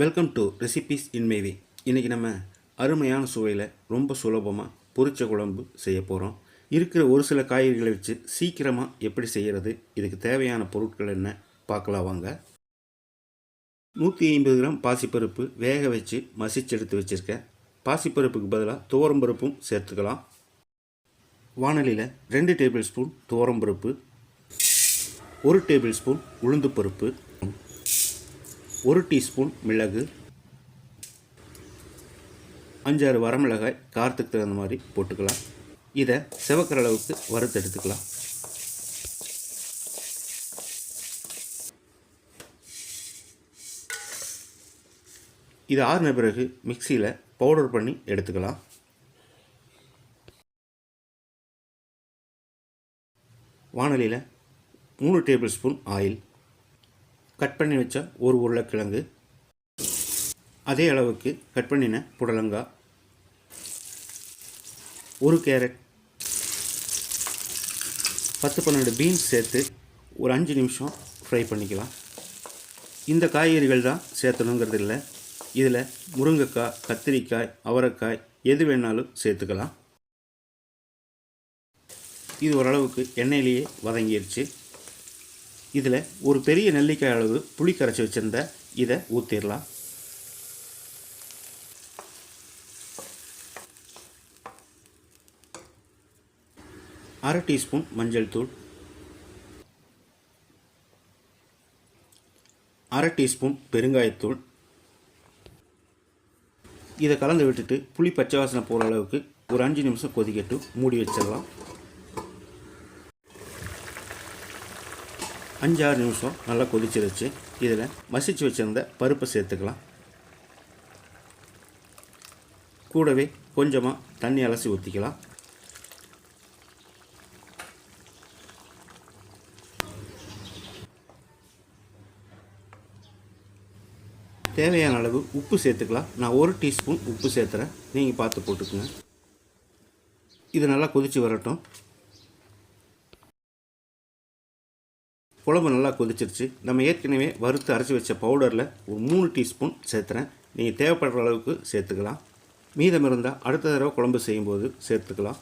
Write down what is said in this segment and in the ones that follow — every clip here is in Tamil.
வெல்கம் டு ரெசிபீஸ் இன் மேவி இன்றைக்கி நம்ம அருமையான சுவையில் ரொம்ப சுலபமாக பொரிச்ச குழம்பு செய்ய போகிறோம் இருக்கிற ஒரு சில காய்கறிகளை வச்சு சீக்கிரமாக எப்படி செய்கிறது இதுக்கு தேவையான பொருட்கள் என்ன பார்க்கலாம் வாங்க. நூற்றி ஐம்பது கிராம் பாசிப்பருப்பு வேக வச்சு மசிச்சு எடுத்து வச்சுருக்கேன். பாசிப்பருப்புக்கு பதிலாக துவரம்பருப்பும் சேர்த்துக்கலாம். வானலியில் ரெண்டு டேபிள் ஸ்பூன் துவரம்பருப்பு ஒரு டேபிள் ஸ்பூன் உளுந்து பருப்பு ஒரு டீஸ்பூன் மிளகு அஞ்சாறு வரமிளகாய் காரத்துக்கு தகுந்த மாதிரி போட்டுக்கலாம். இதை செவக்கிற அளவுக்கு வறுத்து எடுத்துக்கலாம். இது ஆறின பிறகு மிக்சியில் பவுடர் பண்ணி எடுத்துக்கலாம். வானலியில் மூணு டேபிள் ஸ்பூன் ஆயில் கட் பண்ணி வச்ச ஒரு உருளைக்கிழங்கு. அதே அளவுக்கு கட் பண்ணின புடலங்காய் ஒரு கேரட். பத்து பன்னெண்டு பீன்ஸ் சேர்த்து ஒரு அஞ்சு நிமிஷம் ஃப்ரை பண்ணிக்கலாம். இந்த காய்கறிகள் தான் சேர்த்தணுங்கிறது இல்லை இதில் முருங்கைக்காய் கத்திரிக்காய் அவரைக்காய் எது வேணாலும் சேர்த்துக்கலாம். இது ஓரளவுக்கு எண்ணெயிலேயே வதங்கிடுச்சு இதில் ஒரு பெரிய நெல்லிக்காய் அளவு புளி கரைச்சி வச்சுருந்த இதை ஊற்றிடலாம் அரை டீஸ்பூன் மஞ்சள் தூள். அரை டீஸ்பூன் பெருங்காயத்தூள். இதை கலந்து விட்டுட்டு புளி பச்சை வாசனை போகிற அளவுக்கு ஒரு அஞ்சு நிமிஷம் கொதிக்கட்டு மூடி வச்சிடலாம். அஞ்சாறு நிமிஷம் நல்லா கொதிச்சிருச்சு. இதில் மசிச்சு வச்சுருந்த பருப்பை சேர்த்துக்கலாம். கூடவே கொஞ்சமாக தண்ணி அலசி ஊற்றிக்கலாம் தேவையான அளவு உப்பு சேர்த்துக்கலாம். நான் ஒரு டீஸ்பூன் உப்பு சேர்த்துறேன். நீங்கள் பார்த்து போட்டுக்குங்க. இது நல்லா கொதித்து வரட்டும். குழம்பு நல்லா கொதிச்சிருச்சு. நம்ம ஏற்கனவே வறுத்து அரைச்சி வச்ச பவுடரில் ஒரு மூணு டீஸ்பூன் சேர்த்துறேன். நீங்கள் தேவைப்படுற அளவுக்கு சேர்த்துக்கலாம். மீதம் இருந்தால் அடுத்த தடவை குழம்பு செய்யும்போது சேர்த்துக்கலாம்.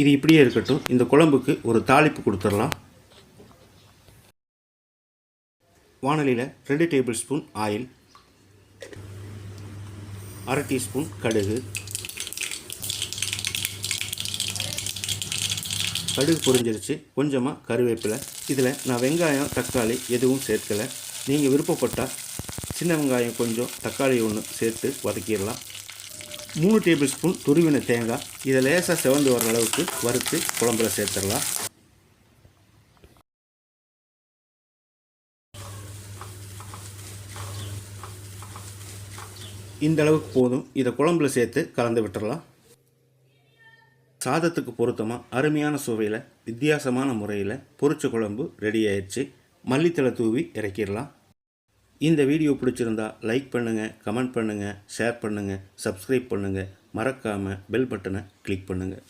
இது இப்படியே இருக்கட்டும். இந்த குழம்புக்கு ஒரு தாளிப்பு கொடுத்துடலாம். வானலியில் ரெண்டு டேபிள் ஸ்பூன் ஆயில் அரை டீஸ்பூன் கடுகு கடுகு பொரிஞ்சிருச்சு கொஞ்சமாக கருவேப்பிலை. இதில் நான் வெங்காயம் தக்காளி எதுவும் சேர்க்கலை. நீங்கள் விருப்பப்பட்டால் சின்ன வெங்காயம் கொஞ்சம் தக்காளி ஒன்று சேர்த்து வதக்கிடலாம். மூணு டேபிள் ஸ்பூன் துருவின தேங்காய். இதை லேசாக செவந்து வர அளவுக்கு வறுத்து குழம்புல சேர்த்துடலாம். இந்த அளவுக்கு போதும். இதை குழம்புல சேர்த்து கலந்து விட்டுடலாம் சாதத்துக்கு பொருத்தமாக அருமையான சுவையில் வித்தியாசமான முறையில் பொரிச்ச குழம்பு ரெடி ஆயிடுச்சு. மல்லித்தலை தூவி இறக்கிடலாம். இந்த வீடியோ பிடிச்சிருந்தா லைக் பண்ணுங்கள் கமெண்ட் பண்ணுங்கள் ஷேர் பண்ணுங்கள் சப்ஸ்கிரைப் பண்ணுங்கள் மறக்காமல் பெல் பட்டனை கிளிக் பண்ணுங்கள்